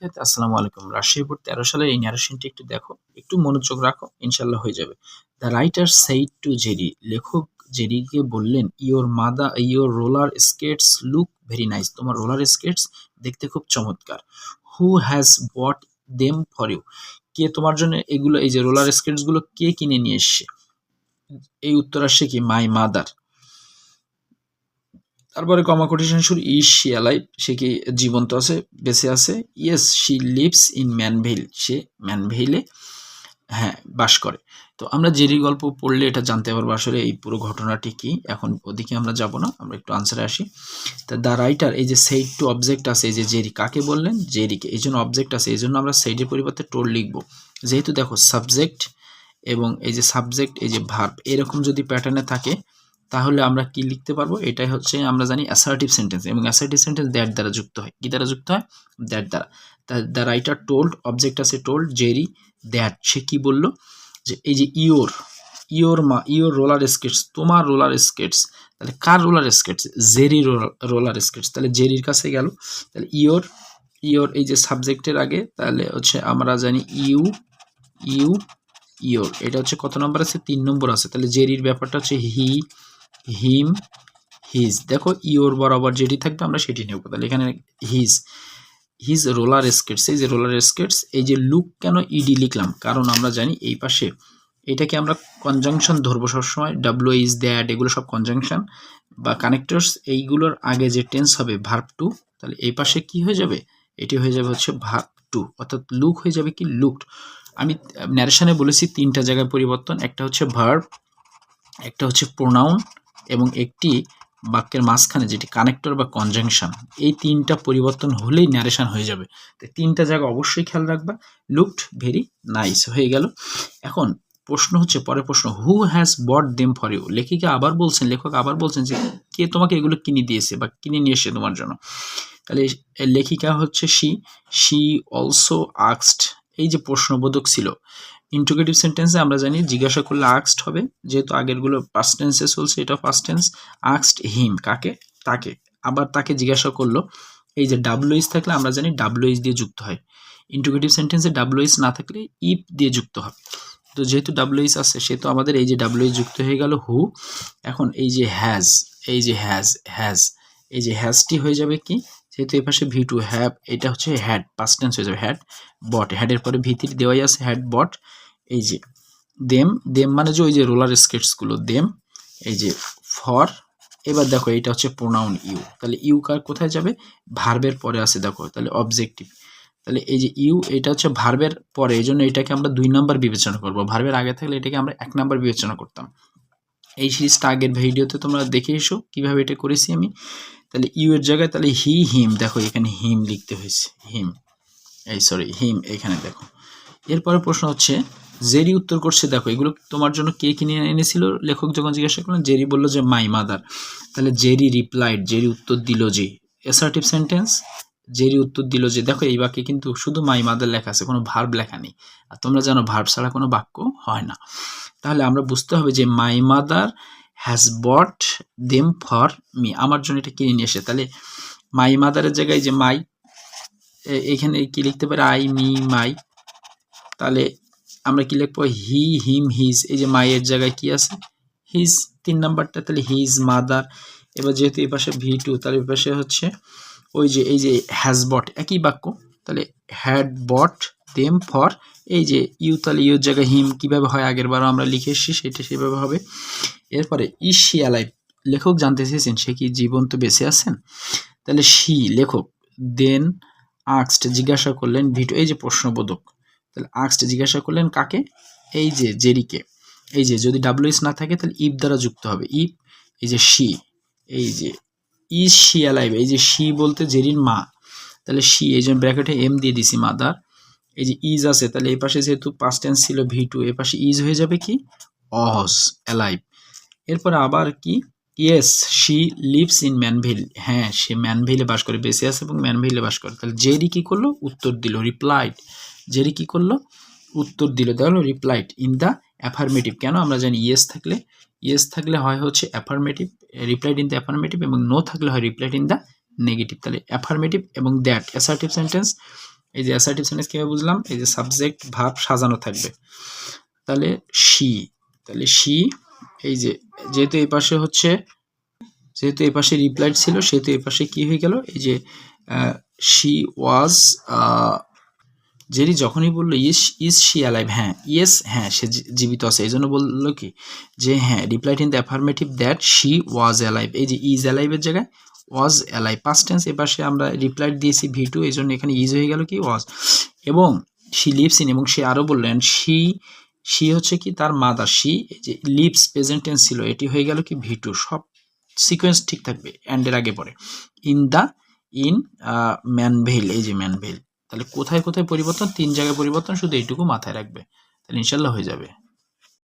শিক্ষার্থী আসসালামু আলাইকুম। বোর্ড তেরো সালের এই ন্যারেশনটি একটু দেখো, একটু মনোযোগ রাখো ইনশাল্লাহ হয়ে যাবে। The writer said to Jerry লেখক জেরিকে বললেন your mother your roller skates look very nice তোমার রোলার স্কেটস দেখতে খুব চমৎকার। Who has bought them for you কে তোমার জন্য এগুলো, এই যে রোলার স্কেটসগুলো কে কিনে নিয়ে এসছে? এই উত্তর আসছে কি মাই মাদার তারপরে কমা কোটেশন শুরু ইজ শি অ্যালাইভ সে কি জীবন্ত আছে, বেঁচে আছে। Yes she lives in Manville সে ম্যানভেইলে হ্যাঁ বাস করে। তো আমরা জেরি গল্প পড়লে এটা জানতে পারব আসলে এই পুরো ঘটনাটি কি, এখন ওদিকে আমরা যাব না, আমরা একটু আনসারে আসি। তা দ্য রাইটার এই যে সেইড টু অবজেক্ট আছে, এই যে জেরি কাকে বললেন? জেরিকে, এই জন্য অবজেক্ট আছে, এই জন্য আমরা সেইডের পরিবর্তে টোল লিখব। যেহেতু দেখো সাবজেক্ট এবং এই যে সাবজেক্ট এই যে ভার্ব এরকম যদি প্যাটার্নে থাকে তাহলে আমরা কি লিখতে পারব? এটাই হচ্ছে আমরা জানি অ্যাসার্টিভ সেন্টেন্স এবং অ্যাসার্টিভ সেন্টেন্স দ্যাট দ্বারা যুক্ত হয়। কি দ্বারা যুক্ত হয়? দ্যাট দ্বারা। দ্য রাইটার টোল্ড অবজেক্ট আছে টোল্ড জেরি দ্যাট সে কি বলল? যে এই যে ইওর ইওর মা ইওর রোলার স্কেটস তোমার রোলার স্কেটস তাহলে কার roller skates Jerry roller skates তাহলে জেরির কাছে গেল। তাহলে ইওর ইওর এই যে সাবজেক্টের আগে, তাহলে হচ্ছে আমরা জানি ইউ ইউ ইওর এটা হচ্ছে কত নম্বর আছে? তিন নম্বর আছে। তাহলে জেরির ব্যাপারটা হচ্ছে হি হিম হিজ দেখো ইওর বরাবর যেটি থাকবে আমরা সেটি নেব। তাহলে এখানে হিজ হিজ রোলার স্কেটস এই যে রোলার স্কেটস এই যে লুক কেন ইডি লিখলাম? কারণ আমরা জানি এই পাশে এটাকে আমরা কনজাংশন ধরবো সবসময় ডাব্লু ইজ দ্যাট এগুলো সব কনজাংশন বা কানেক্টরস এইগুলোর আগে যে টেন্স হবে ভার্ব টু তাহলে এই পাশে কি হয়ে যাবে? এটি হয়ে যাবে হচ্ছে ভার্ব টু অর্থাৎ লুক হয়ে যাবে কি? লুকড আমি ন্যারেশনে বলেছি তিনটা জায়গায় পরিবর্তন, একটা হচ্ছে ভার্ব একটা হচ্ছে প্রোনাউন এবং একটি বাক্যের মাঝখানে যেটি কানেক্টর বা কনজাংশন এই তিনটা পরিবর্তন হলেই ন্যারেশন হয়ে যাবে। তো তিনটা জায়গা অবশ্যই খেয়াল রাখবা। লুকড ভেরি নাইস হয়ে গেল। এখন প্রশ্ন হচ্ছে, পরের প্রশ্ন who has bought them for you লেখিকা আবার বলছেন, লেখক আবার বলছেন যে, কে তোমাকে এগুলো কিনে দিয়েছে বা কিনে নিয়ে এসে তোমার জন্য? তাহলে লেখিকা হচ্ছে শি শি অলসো আক্সড এই যে প্রশ্নবোধক ছিল ইন্ট্রোগেটিভ সেন্টেন্সে আমরা জানি, জিজ্ঞাসা করলে আক্সড হবে। যেহেতু আগেরগুলো পাস্ট টেন্সে চলছে, এটা ফার্স্ট টেন্স আক্সড হিম কাকে? তাকে। আবার তাকে জিজ্ঞাসা করল, এই যে ডাব্লুইস থাকলে আমরা জানি ডাব্লুইস দিয়ে যুক্ত হয়। ইন্ট্রোগেটিভ সেন্টেন্সে ডাব্লুইস না থাকলে ইপ দিয়ে যুক্ত হবে তো যেহেতু ডাব্লুইস আছে সেহেতু আমাদের এই যে ডাব্লুইস যুক্ত হয়ে গেল হু এখন এই যে হ্যাজ এই যে হ্যাজ হ্যাজ এই যে হ্যাজটি হয়ে যাবে কি? যেহেতু এই পাশে ভি টু হ্যাভ এটা হচ্ছে হ্যাড পাস্ট টেন্স হয়ে যাবে হ্যাড বট হ্যাডের পরে ভিতির দেওয়াই আছে হ্যাড বট এই যে দেম দেম মানে যে ওই যে রোলার স্কেটসগুলো দেম এই যে ফর এবার দেখো এটা হচ্ছে প্রোনাউন ইউ তাহলে ইউ কার কোথায় যাবে? ভার্বের পরে আছে, দেখো, তাহলে অবজেক্টিভ তাহলে এই যে ইউ এটা হচ্ছে ভার্বের পরে, এই জন্য এটাকে আমরা দুই নাম্বার বিবেচনা করব ভার্বের আগে থাকলে এটাকে আমরা এক নাম্বার বিবেচনা করতাম। এই সিরিজটা আগের ভিডিওতে তোমরা দেখে এসো, কীভাবে এটা করেছি আমি। তাহলে ইউ এর জায়গায় তাহলে হি, হিম, দেখো এখানে হিম লিখতে হয়েছে, হিম। এই সরি হিম এখানে দেখো। এরপরে প্রশ্ন হচ্ছে, জেরি উত্তর করছে, দেখো, এগুলো তোমার জন্য কে কিনে এনেছিল? লেখক যখন জিজ্ঞাসা করলেন, জেরি বলল যে মাই মাদার তাহলে জেরি রিপ্লাইড জেরি উত্তর দিল যে অ্যাসার্টিভ সেন্টেন্স জেরি উত্তর দিল যে, দেখো, এই বাক্যে কিন্তু শুধু মাই মাদার লেখা আছে, কোনো ভার্ব লেখা নেই। আর তোমরা জানো ভার্ব ছাড়া কোনো বাক্য হয় না। তাহলে আমরা বুঝতে হবে যে my mother has bought them for me আমার জন্য এটা কিনে নিয়ে এসে। তাহলে মাই মাদারের জায়গায় যে মাই এখানে কি লিখতে পারে? আই মি মাই তাহলে আমরা কি লিখব? হি হিম হিজ এই যে মায়ের জায়গায় কি আছে? হিজ তিন নাম্বারটা। তাহলে হিজ মাদার এবার যেহেতু এই পাশে ভি টু তাহলে এই পাশে হচ্ছে ওই যে, এই যে হ্যাজ বট একই বাক্য। তাহলে হ্যাড বট দেম ফর এই যে ইউ তাহলে ইউর জায়গায় হিম কীভাবে হয় আগের বারও আমরা লিখে এসেছি, সেটা সেভাবে হবে। এরপরে ইস শি লেখক জানতে চেয়েছেন, সে কি জীবন্ত বেঁচে আছেন? তাহলে শি লেখক দেন আক্সড জিজ্ঞাসা করলেন ভিডিও এই যে প্রশ্নবোধক, তাহলে আক্সড জিজ্ঞাসা করলেন কাকে? এই যে জেরিকে। এই যে যদি ডাব্লিউএস না থাকে, তাহলে ইপ দ্বারা যুক্ত হবে। ইপ এই যে শি এই যে ইজ শি অ্যালাইভ এই যে শি বলতে জেরির মা, তাহলে শি এই জন্য ব্র্যাকেটে এম দিয়ে দিছি মাদার এই যে ইজ আছে, তাহলে এই পাশে যেহেতু পাস্ট টেন্স ছিল ভি টু এ পাশে ইজ হয়ে যাবে কি? অহস অ্যালাইভ এরপর আবার কি? Yes she lives in Manville হ্যাঁ সে ম্যানভিলে বাস করে বেঁচে আছে এবং ম্যানভিলে বাস করে। তাহলে জেরি কি করল? উত্তর দিল রিপ্লাইড জেরি কি করল? উত্তর দিল দেখল রিপ্লাইড ইন দ্য অ্যাফার্মেটিভ কেন? আমরা জানি ইয়েস থাকলে ইয়েস থাকলে হয় হচ্ছে affirmative replied in the affirmative এবং নো থাকলে হয় রিপ্লাইড ইন দ্য নেগেটিভ তাহলে অ্যাফার্মেটিভ এবং দ্যাট অ্যাসার্টিভ সেন্টেন্স এই যে অ্যাসার্টিভ সেন্টেন্স কীভাবে বুঝলাম? এই যে সাবজেক্ট ভাব সাজানো থাকবে। তাহলে শি তাহলে শি এই যে যেহেতু এই পাশে হচ্ছে, যেহেতু এই পাশে রিপ্লাইড ছিল, সেহেতু এই পাশে কি হয়ে গেল? এই যে শি ওয়াজ জেরি যখনই বলল ইস ইজ শি অ্যালাইভ হ্যাঁ ইয়েস হ্যাঁ সে জীবিত আছে। এই জন্য বলল কি? যে হ্যাঁ replied in the affirmative that she was alive এই যে ইজ অ্যালাইভের জায়গায় ওয়াজ অ্যালাইভ পাস্ট টেন্স এপাশে আমরা রিপ্লাইড দিয়েছি ভি টু এই জন্য এখানে ইজ হয়ে গেল কি? ওয়াজ এবং শি লিভস ইন এবং সে আরও বললেন শি শি হচ্ছে কি তার মাদার শি যে লিভস প্রেজেন্ট টেন্স ছিল, এটি হয়ে গেল কি ভি টু সব সিকোয়েন্স ঠিক থাকবে অ্যান্ডের আগে পরে। ইন দ্য ইন ম্যানভেল এই যে ম্যানভেল তাহলে কোথায় কোথায় পরিবর্তন? তিন জায়গায় পরিবর্তন, শুধু এইটুকু মাথায় রাখবে, তাহলে ইনশাল্লাহ হয়ে যাবে।